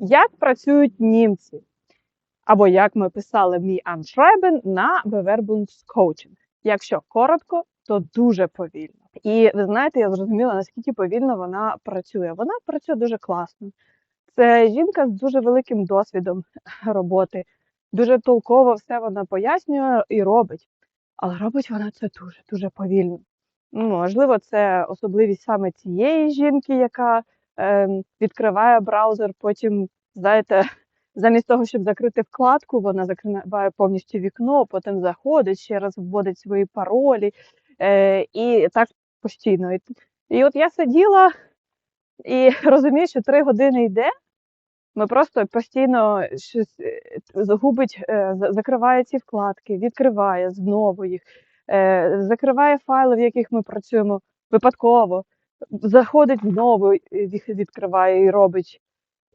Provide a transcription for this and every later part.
Як працюють німці? Або як ми писали мій Anschreiben на Bewerbungscoaching. Якщо коротко, то дуже повільно. І ви знаєте, я зрозуміла, наскільки повільно вона працює. Вона працює дуже класно. Це жінка з дуже великим досвідом роботи, дуже толково все вона пояснює і робить. Але робить вона це дуже дуже повільно. Ну, Можливо, це особливість саме цієї жінки, яка відкриває браузер, потім, знаєте, замість того, щоб закрити вкладку, вона закриває повністю вікно, потім заходить, ще раз вводить свої паролі. Е, і так постійно. І, от я сиділа і розумію, що три години йде. Ми просто постійно щось е, загубить, е, закриває ці вкладки, відкриває знову їх, е, закриває файли, в яких ми працюємо випадково, заходить знову, їх відкриває і робить.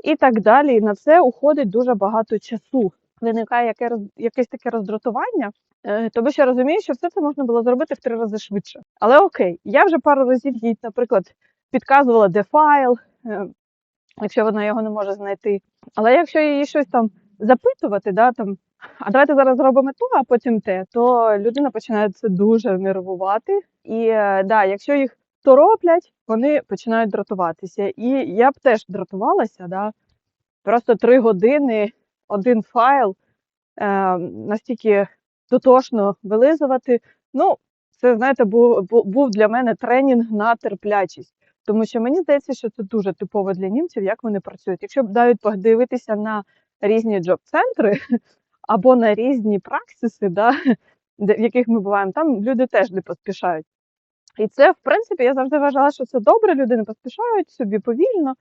І так далі. І на це уходить дуже багато часу. Виникає яке, якесь таке роздратування, е, тому що я розумію, що все це можна було зробити в три рази швидше. Але окей, я вже пару разів їй, наприклад, підказувала, де файл, е, якщо вона його не може знайти. Але якщо її щось там запитувати, да, там, а давайте зараз зробимо то, а потім те, то людина починає це дуже нервувати. І е, да, якщо їх тороплять, вони починають дратуватися. І я б теж дратувалася, да, просто три години один файл е, настільки дотошно вилизувати. Ну, це, знаєте, був, був для мене тренінг на терплячість. Тому що мені здається, що це дуже типово для німців, як вони працюють. Якщо б навіть подивитися на різні джоб-центри або на різні праксиси, да, в яких ми буваємо, там люди теж не поспішають. І це, в принципі, я завжди вважала, що це добре, люди поспішають собі повільно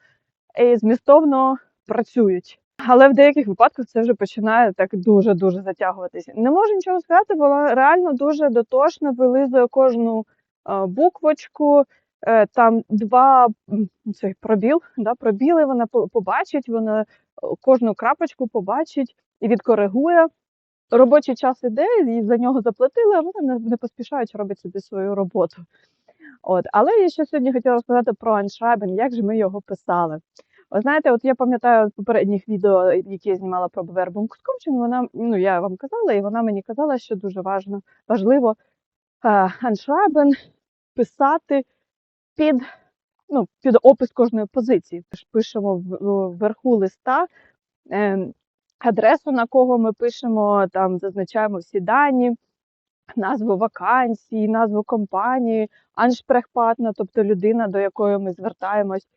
і змістовно працюють. Але в деяких випадках це вже починає так дуже-дуже затягуватися. Не можу нічого сказати, вона реально дуже дотошно вилизує кожну е, буквочку. Е, там два цей пробіл, да, пробіли вона по- побачить, вона е, кожну крапочку побачить і відкоригує. Робочий час іде, і за нього заплатили, а вона не, поспішають робить собі свою роботу. От, але я ще сьогодні хотіла розказати про Аншрайбен, як же ми його писали. Ви знаєте, от я пам'ятаю з попередніх відео, які я знімала про Bewerbungscoaching, вона, ну я вам казала, і вона мені казала, що дуже важно, важливо Аншрайбен писати під, ну, під опис кожної позиції. Пишемо вверху листа е, адресу, на кого ми пишемо, там зазначаємо всі дані, назву вакансії, назву компанії, аншпрехпатна, тобто людина, до якої ми звертаємось.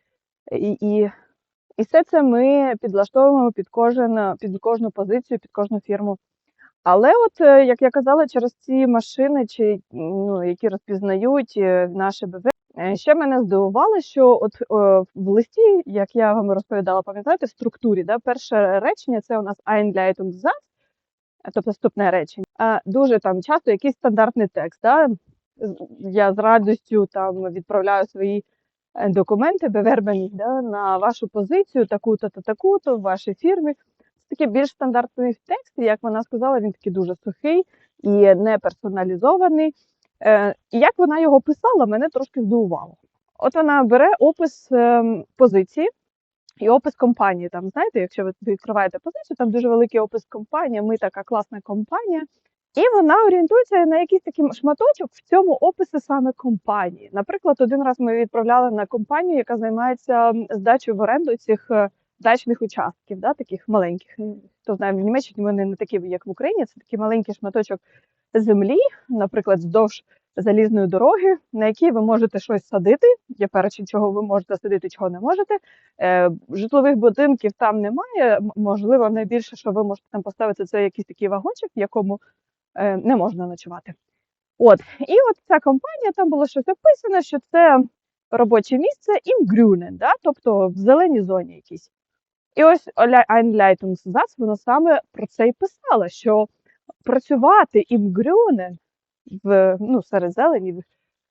І, і, і все це ми підлаштовуємо під кожен, під кожну позицію, під кожну фірму. Але, от, е, як я казала, через ці машини, чи, ну, які розпізнають е, наше БВ, ще мене здивувало, що от е, в листі, як я вам розповідала, пам'ятаєте, в структурі, да, перше речення це у нас Einleitungssatz, е, тобто вступне речення. А дуже там часто якийсь стандартний текст. Да? Я з радістю там відправляю свої е, документи, bewerben да, на вашу позицію, таку-то та таку-то в вашій фірмі. Це такий більш стандартний текст, як вона сказала, він такий дуже сухий і не персоналізований. Е, і як вона його писала, мене трошки здивувало. От вона бере опис ем, позиції і опис компанії. Там, знаєте, якщо ви відкриваєте позицію, там дуже великий опис компанії, ми така класна компанія. І вона орієнтується на якийсь такий шматочок в цьому описі саме компанії. Наприклад, один раз ми відправляли на компанію, яка займається здачею в оренду цих е, дачних участків, да, таких маленьких. Хто знає, в Німеччині вони не такі, як в Україні, це такий маленький шматочок землі, наприклад, вздовж залізної дороги, на якій ви можете щось садити. Є перечень, чого ви можете садити, чого не можете. Е, житлових будинків там немає. Можливо, найбільше, що ви можете там поставити, це якийсь такий вагончик, в якому е, не можна ночувати. От, і от ця компанія, там було щось описано, що це робоче місце Grünen, да? тобто в зеленій зоні якійсь. І ось Einleitungssatz, вона саме про це і писала, що працювати Grünen в, ну, серед зелені,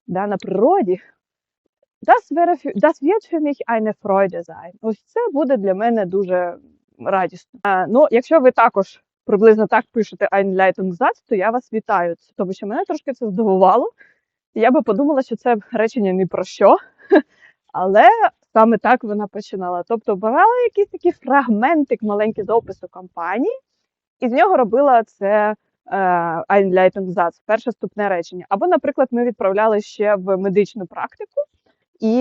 да, на природі, das, wäre für, das wird für mich eine Freude sein. Ось це буде для мене дуже радісно. А, ну, якщо ви також приблизно так пишете Einleitungssatz, то я вас вітаю, тому що мене трошки це здивувало. Я би подумала, що це речення ні про що. Але Саме так вона починала. Тобто брала якийсь такий фрагментик маленький з опису компанії, і з нього робила це Einleitungssatz, перше вступне речення. Або, наприклад, ми відправляли ще в медичну практику, і,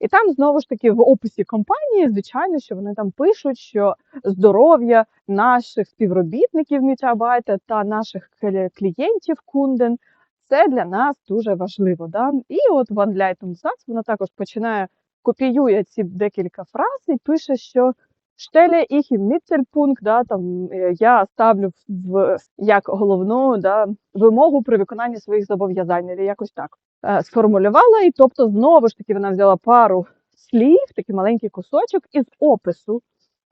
і там знову ж таки в описі компанії, звичайно, що вони там пишуть, що здоров'я наших співробітників Мітабайта та наших клієнтів кунден це для нас дуже важливо. Да? І от в Einleitungssatz вона також починає копіює ці декілька фраз і пише, що Їх і Mittelpunkt, да, там е, я ставлю в як головну да, вимогу при виконанні своїх зобов'язань, або якось так е, сформулювала. І тобто, знову ж таки, вона взяла пару слів, такий маленький кусочок із опису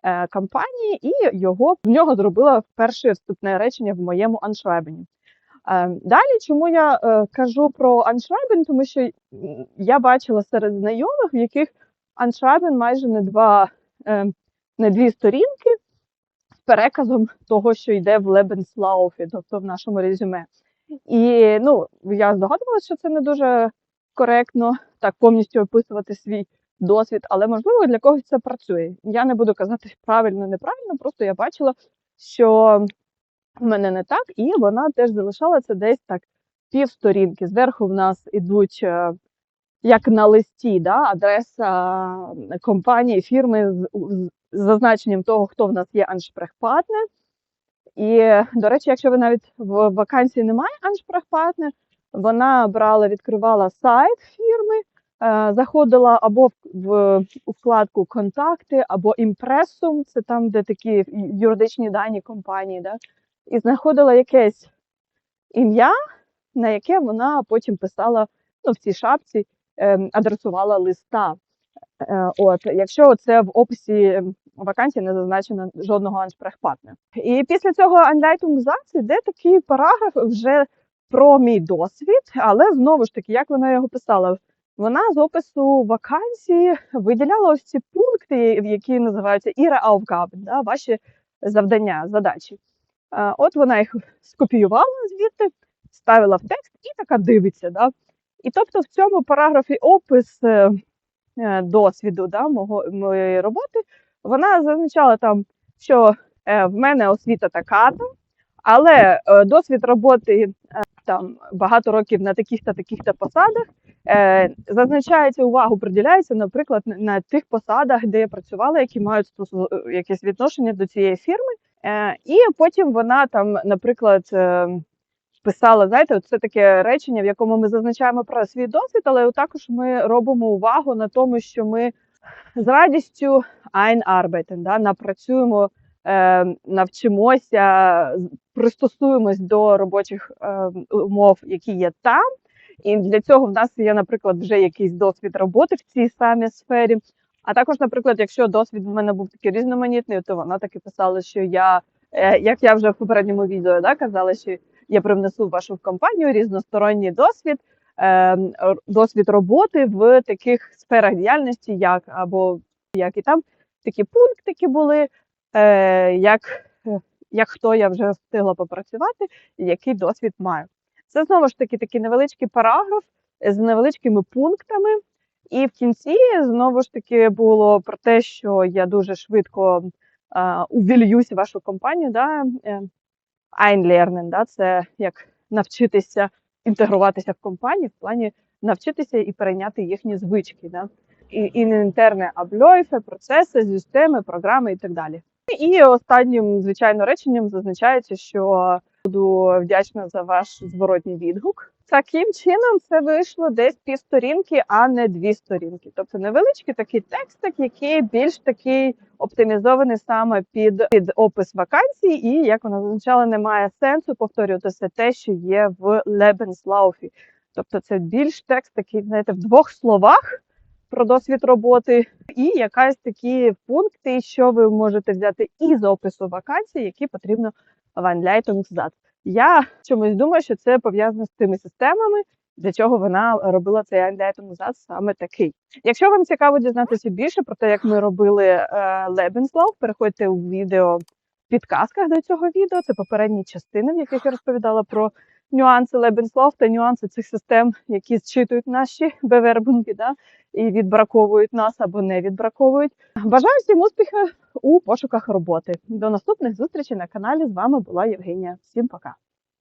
е, кампанії, і його в нього зробила перше вступне речення в моєму аншрайбені. Далі, чому я кажу про аншрайбен, тому що я бачила серед знайомих, в яких аншрайбен майже не два не дві сторінки з переказом того, що йде в Lebenslauфі, тобто в нашому резюме. І ну, я здогадувалася, що це не дуже коректно так повністю описувати свій досвід, але можливо для когось це працює. Я не буду казати правильно, неправильно, просто я бачила, що в мене не так, і вона теж залишала це десь так півсторінки. Зверху в нас ідуть е, як на листі, да, адреса е, компанії, фірми з, з зазначенням того, хто в нас є аншпрехпартнер. І, до речі, якщо ви навіть в вакансії немає аншпрехпартнер, вона брала, відкривала сайт фірми, е, заходила або в, вкладку Контакти, або імпресум, це там, де такі юридичні дані компанії, да, і знаходила якесь ім'я, на яке вона потім писала ну, в цій шапці, ем, адресувала листа. Е, От, якщо це в описі вакансії не зазначено жодного аншпрехпартнера. І після цього Anleitungssatz йде такий параграф вже про мій досвід, але знову ж таки, як вона його писала, вона з опису вакансії виділяла ось ці пункти, які називаються Ihre Aufgaben, да, ваші завдання, задачі. От вона їх скопіювала звідти, ставила в текст і така дивиться. Да. І тобто в цьому параграфі опис е, е, досвіду да, мого, моєї роботи, вона зазначала там, що е, в мене освіта така-то, але е, досвід роботи е, там багато років на таких-то таких-то посадах. Е, зазначається увагу, приділяється, наприклад, на- тих посадах, де я працювала, які мають якесь відношення до цієї фірми. І потім вона там, наприклад, писала, знаєте, це таке речення, в якому ми зазначаємо про свій досвід, але також ми робимо увагу на тому, що ми з радістю einarbeiten, да, напрацюємо, е, навчимося, пристосуємось до робочих е, умов, які є там. І для цього в нас є, наприклад, вже якийсь досвід роботи в цій самій сфері. А також, наприклад, якщо досвід в мене був такий різноманітний, то вона таки писала, що я, е, як я вже в попередньому відео да, казала, що я привнесу в вашу компанію різносторонній досвід, досвід роботи в таких сферах діяльності, як або як і там такі пунктики були, е, як, е, як хто я вже встигла попрацювати, і який досвід маю. Це знову ж таки такий невеличкий параграф з невеличкими пунктами. І в кінці знову ж таки було про те, що я дуже швидко е, увільюсь вашу компанію. Да? е, Einlernen, да? це як навчитися інтегруватися в компанії в плані навчитися і перейняти їхні звички. Да? І, і інтерне абльойфе, процеси, системи, програми і так далі. І останнім, звичайно, реченням зазначається, що буду вдячна за ваш зворотній відгук. Таким чином, це вийшло десь півсторінки, а не дві сторінки. Тобто невеличкий такий текстик, який більш такий оптимізований саме під, під опис вакансій, і як вона зазначала, немає сенсу повторювати все те, що є в Lebenslauфі. Тобто це більш текст такий, знаєте, в двох словах про досвід роботи, і якась такі пункти, що ви можете взяти із опису вакансій, які потрібно в Anleitungssatz. Я чомусь думаю, що це пов'язано з тими системами, для чого вона робила цей Anleitungssatz саме такий. Якщо вам цікаво дізнатися більше про те, як ми робили Lebenslauf, переходьте у відео в підказках до цього відео. Це попередні частини, в яких я розповідала про нюанси Лебенслов та нюанси цих систем, які зчитують наші бевербунки, да, і відбраковують нас або не відбраковують. Бажаю всім успіху у пошуках роботи. До наступних зустрічей на каналі. З вами була Євгенія. Всім пока.